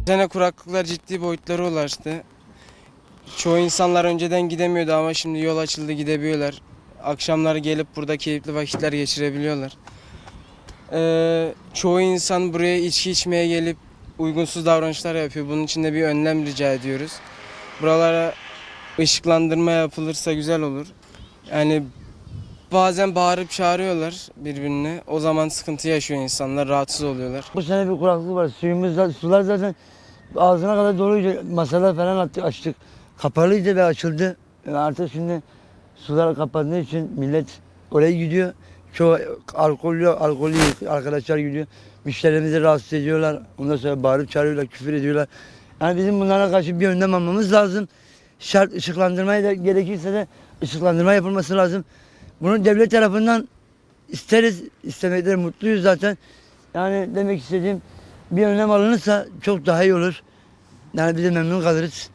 Bu sene kuraklıklar ciddi boyutlara ulaştı. Çoğu insanlar önceden gidemiyordu ama şimdi yol açıldı gidebiliyorlar. Akşamları gelip burada keyifli vakitler geçirebiliyorlar. Ee, çoğu insan buraya içki içmeye gelip uygunsuz davranışlar yapıyor. Bunun için de bir önlem rica ediyoruz. Buralara ışıklandırma yapılırsa güzel olur. Yani bazen bağırıp çağırıyorlar birbirine. O zaman sıkıntı yaşıyor insanlar, rahatsız oluyorlar. Bu sene bir kuraklık var. Suyumuz sular zaten ağzına kadar doluydu. Masalar falan attık, açtık. Kapalıydı ve açıldı. Ve artık şimdi sular kapandığı için millet oraya gidiyor. Çoğu alkollü, alkollü arkadaşlar gidiyor. Müşterimizi rahatsız ediyorlar. Ondan sonra bağırıp çağırıyorlar, küfür ediyorlar. Yani bizim bunlara karşı bir önlem almamız lazım. Şart ışıklandırmaya da gerekirse de ışıklandırma yapılması lazım. Bunu devlet tarafından isteriz, istemekleri mutluyuz zaten. Yani demek istediğim bir önlem alınırsa çok daha iyi olur. Yani biz de memnun kalırız.